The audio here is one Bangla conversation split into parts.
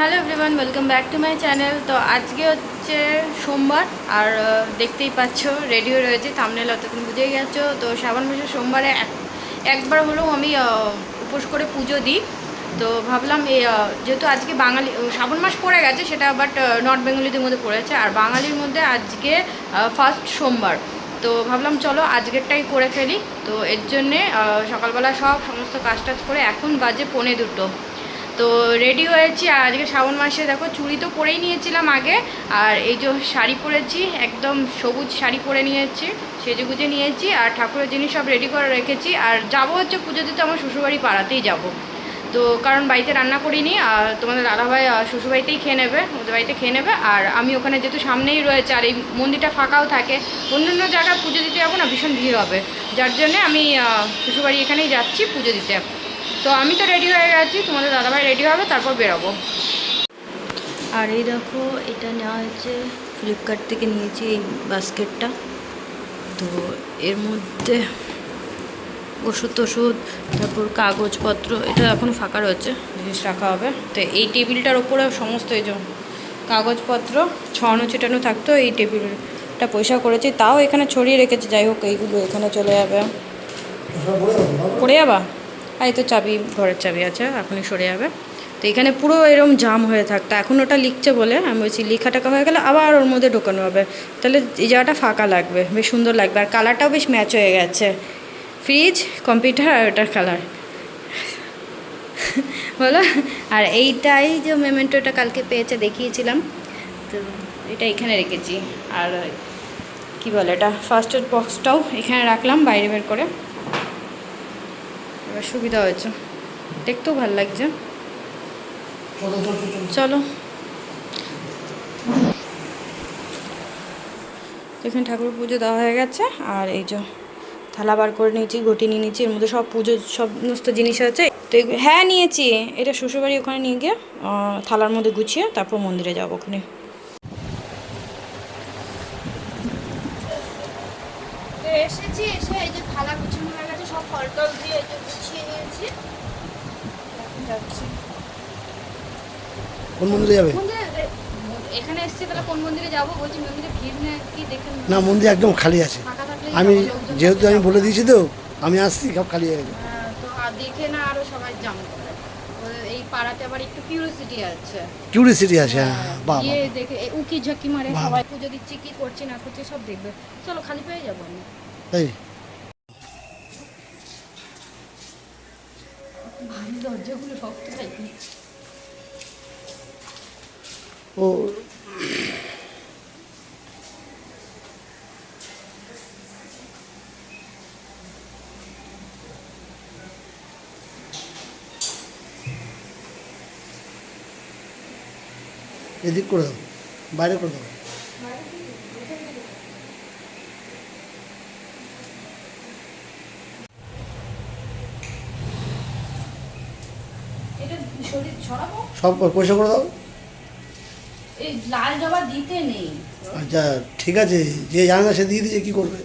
Hello everyone, welcome back to my channel. তো আজকে হচ্ছে সোমবার, আর দেখতেই পাচ্ছ, রেডিও রয়েছে থামনেল অতক্ষণ বুঝেই গেছো। তো শ্রাবণ মাসের সোমবারে এক- একবার হলেও আমি উপোস করে পুজো দিই। তো ভাবলাম, এই যেহেতু আজকে বাঙালি শ্রাবণ মাস পড়ে গেছে, সেটা বাট নর্থ বেঙ্গলিদের মধ্যে পড়েছে। আর বাঙালির মধ্যে আজকে ফার্স্ট সোমবার। তো ভাবলাম, চলো আজকেরটাই করে ফেলি। তো এর জন্যে সকালবেলা সব সমস্ত কাজ টাজ করে এখন বাজে পৌনে দুটো। তো রেডি হয়েছি। আর আজকে শ্রাবণ মাসে দেখো, চুড়ি তো পরেই নিয়েছিলাম আগে। আর এই যে শাড়ি পরেছি, একদম সবুজ শাড়ি পরে নিয়েছি সেজে গুজে নিয়েছি, আর ঠাকুরের জিনিস সব রেডি করে রেখেছি। আর যাব হচ্ছে পুজো দিতে, আমার শ্বশুরবাড়ি পাড়াতেই যাব। তো কারণ বাড়িতে রান্না করিনি, আর তোমাদের দাদাভাই শ্বশুরবাড়িতেই খেয়ে নেবে, ওদের বাড়িতে খেয়ে নেবে। আর আমি ওখানে যেহেতু সামনেই রয়েছে, আর এই মন্দিরটা ফাঁকাও থাকে অন্য অন্য জায়গায় পুজো দিতে যাব না, ভীষণ ভিড় হবে। যার জন্যে আমি শ্বশুরবাড়ি এখানেই যাচ্ছি পুজো দিতে। তো আমি তো রেডি হয়ে গেছি, তোমাদের দাদাভাই রেডি হবে, তারপর বেরোবো। আর এই দেখো, এটা নেওয়া হয়েছে ফ্লিপকার্ট থেকে নিয়েছি এই বাস্কেটটা। তো এর মধ্যে ওষুধ টষুধ, তারপর কাগজপত্র, এটা এখন ফাঁকা রয়েছে, জিনিস রাখা হবে। তো এই টেবিলটার ওপরে সমস্ত এই যে কাগজপত্র, ছড়ানো ছিটানো থাকতো, এই টেবিলটা পয়সা করেছি। তাও এখানে ছড়িয়ে রেখেছি, যাই হোক, এইগুলো এখানে চলে যাবে। পড়ে যাবা? আর তো চাবি, ঘরের চাবি আছে, এখনই সরে যাবে। তো এখানে পুরো এরকম জাম হয়ে থাকতো এখন ওটা লিখছে বলে, আমি বলছি লেখা টাকা হয়ে গেলে আবার ওর মধ্যে ঢোকানো হবে। তাহলে এই জায়গাটা ফাঁকা লাগবে, বেশ সুন্দর লাগবে, আর কালারটাও বেশ ম্যাচ হয়ে গেছে। ফ্রিজ কম্পিউটার আর ওটার কালার বলো? আর এইটাই যে মেমেন্টোটা কালকে পেয়েছে, দেখিয়েছিলাম। তো এটা এখানে রেখেছি। আর কি বলে এটা ফার্স্ট এড বক্সটাও এখানে রাখলাম, বাইরে বের করে। এবার সুবিধা হয়েছে। দেখতেও ভালো লাগছে। চলো। এখানে ঠাকুর পুজো দেওয়া হয়ে গেছে, আর এই যে থালা বার করে নিয়েছি, ঘটি নিয়ে নিয়েছি, এর মধ্যে সব পুজো সমস্ত জিনিস আছে। তো হ্যাঁ নিয়েছি। এটা শ্বশুরবাড়ি ওখানে নিয়ে গিয়ে থালার মধ্যে গুছিয়ে তারপর মন্দিরে যাব ওখানে। এসেছি, এসে এই যে থালা গুছানো হয়ে গেছে সব ফল টল দিয়ে এই যে গুছিয়ে নিয়েছি। যাচ্ছি। কোন মন্দিরে যাবে? এখানে এসেছি তাহলে কোন মন্দিরে যাব? বলছি মন্দিরে ভিড় নেই কি দেখে না মন্দির একদম খালি আছে। আমি যেহেতু আমি বলে দিয়েছি তো আমি আসছি সব খালি হয়ে গেছে। তো আর দেখে না আরও সবাই জাম এই পাড়াতে আবার একটু কিউরিয়াসিটি আছে। কিউরিয়াসিটি আছে হ্যাঁ বাবা। গিয়ে দেখে উকি ঝাঁকি মারে সবাই। পুজো দিচ্ছি কি করছি না করছি সব দেখবে। চলো খালি পেয়ে যাব আমি। তাই দরজাগুলো শক্ত পাইনি ও। এদিক করে দাও বাইরে করে দাও। সব পয়সা করে দাও। লাল জবা দিতে নেই। আচ্ছা ঠিক আছে যে জানে না সে দিয়ে দিয়েছে কী করবে?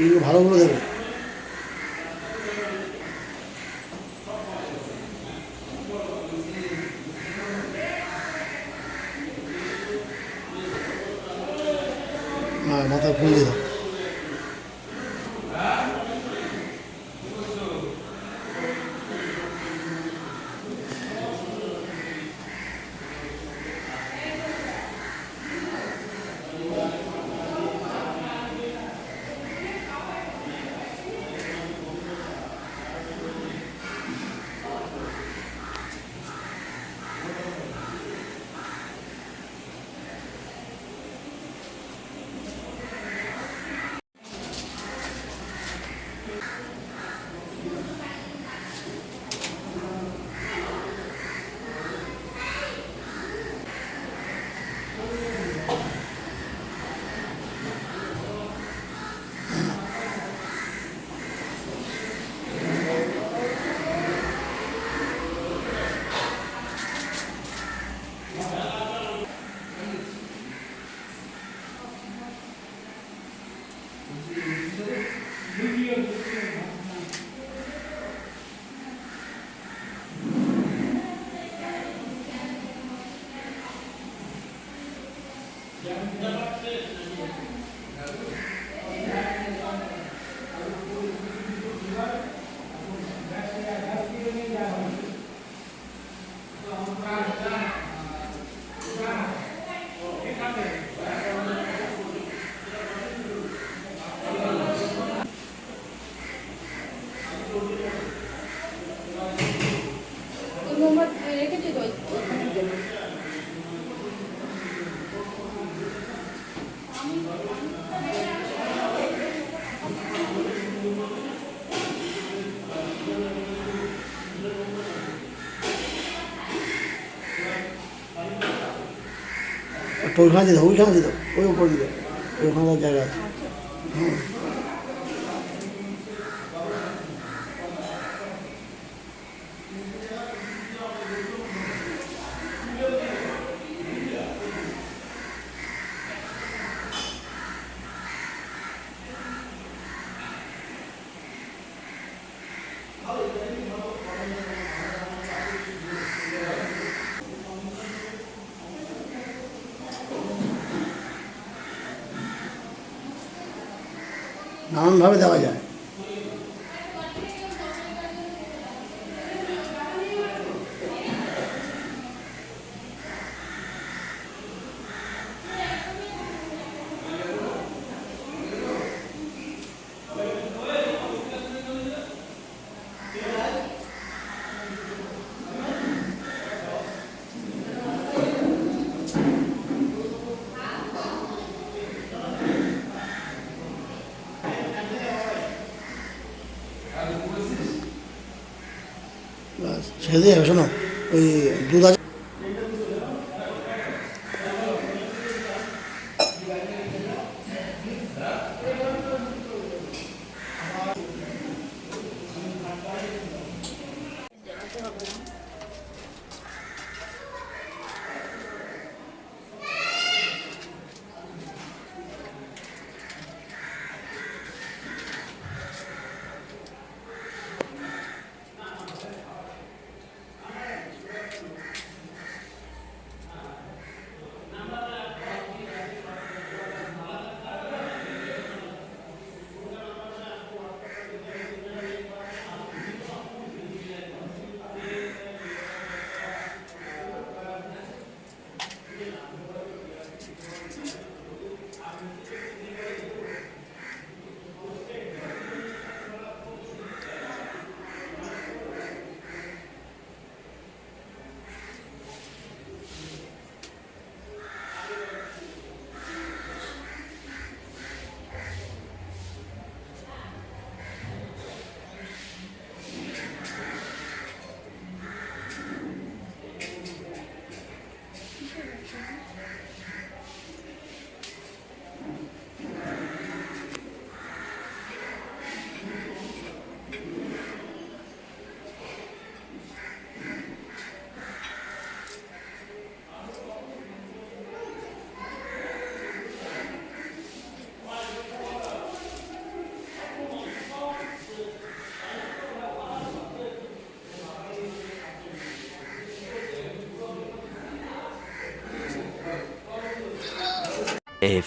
এইগুলো ভালোগুলো দেবে মাথা ফুল দিয়ে দাও। ওইখানে দিয়ে দাও ওইখানে দিয়ে দাও ওই উপর দিয়ে দাও ওইখানে তার জায়গা আছে নানানভাবে नाम भव दवा जाए দিয়ে যাবে শোনো ওই দুধ আছে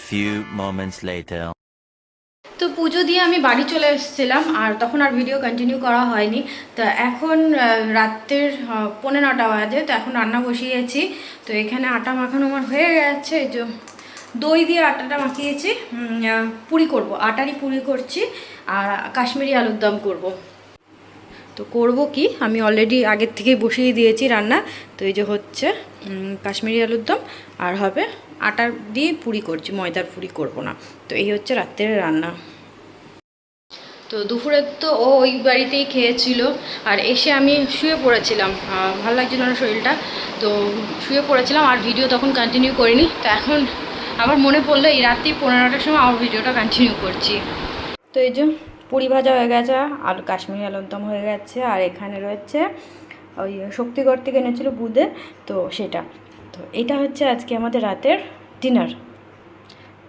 Few moments later. তো পুজো দিয়ে আমি বাড়ি চলে এসেছিলাম আর তখন আর ভিডিও কন্টিনিউ করা হয়নি। তো এখন রাত্রের পৌনে নটা বাজে, তো এখন রান্না বসিয়েছি। তো এখানে আটা মাখানো আমার হয়ে গেছে, এই যে দই দিয়ে আটাটা মাখিয়েছি। পুরি করব, আটারই পুরি করছি আর কাশ্মীরি আলুর দম করব। তো করব কি? আমি অলরেডি আগের থেকেই বসিয়ে দিয়েছি রান্না। তো এই যে হচ্ছে কাশ্মীরি আলুর দম, আর হবে আটার দিয়ে পুরি করছি ময়দার পুরি করব না। তো এই হচ্ছে রাত্রের রান্না। তো দুপুরে তো ও ওই বাড়িতেই খেয়েছিল আর এসে আমি শুয়ে পড়েছিলাম। ভালো লাগছিল না শরীরটা। তো শুয়ে পড়েছিলাম আর ভিডিও তখন কন্টিনিউ করিনি। তো এখন আবার মনে পড়ল এই রাত্রি পনেরোটার সময় আমার ভিডিওটা কন্টিনিউ করছি। তো এই যে পুরি ভাজা হয়ে গেছে আলু কাশ্মীরি আলুর দম হয়ে গেছে আর এখানে রয়েছে ওই শক্তিগড় থেকে এনেছিল বুধে তো সেটা। তো এটা হচ্ছে আজকে আমাদের রাতের ডিনার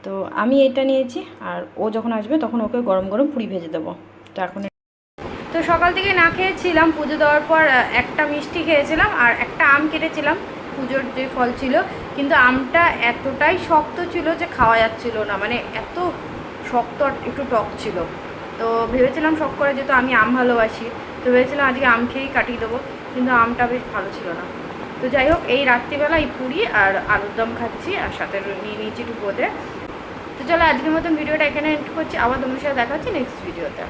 তো আমি এটা নিয়েছি, আর ও যখন আসবে তখন ওকে গরম গরম পুরি ভেজে দেবো। তো এখন তো সকাল থেকে না খেয়েছিলাম, পুজো দেওয়ার পর একটা মিষ্টি খেয়েছিলাম আর একটা আম কেটেছিলাম, পুজোর যে ফল ছিল। কিন্তু আমটা এতটাই শক্ত ছিল যে খাওয়া যাচ্ছিল না মানে এত শক্ত একটু টক ছিল। তো ভেবেছিলাম শখ করে যেহেতু আমি আম ভালোবাসি, তো ভেবেছিলাম আজকে আম খেয়েই কাটিয়ে দেবো, কিন্তু আমটা বেশ ভালো ছিল না। তো যাই হোক, এই রাত্রিবেলা এই পুরি আর আলুর দম খাচ্ছি আর সাথে নিয়ে নিয়েছি বোঁদে তো চলো, আজকের মতন ভিডিওটা এখানে এন্ড করছি। আবার তোমার সাথে দেখাচ্ছি নেক্সট ভিডিওতে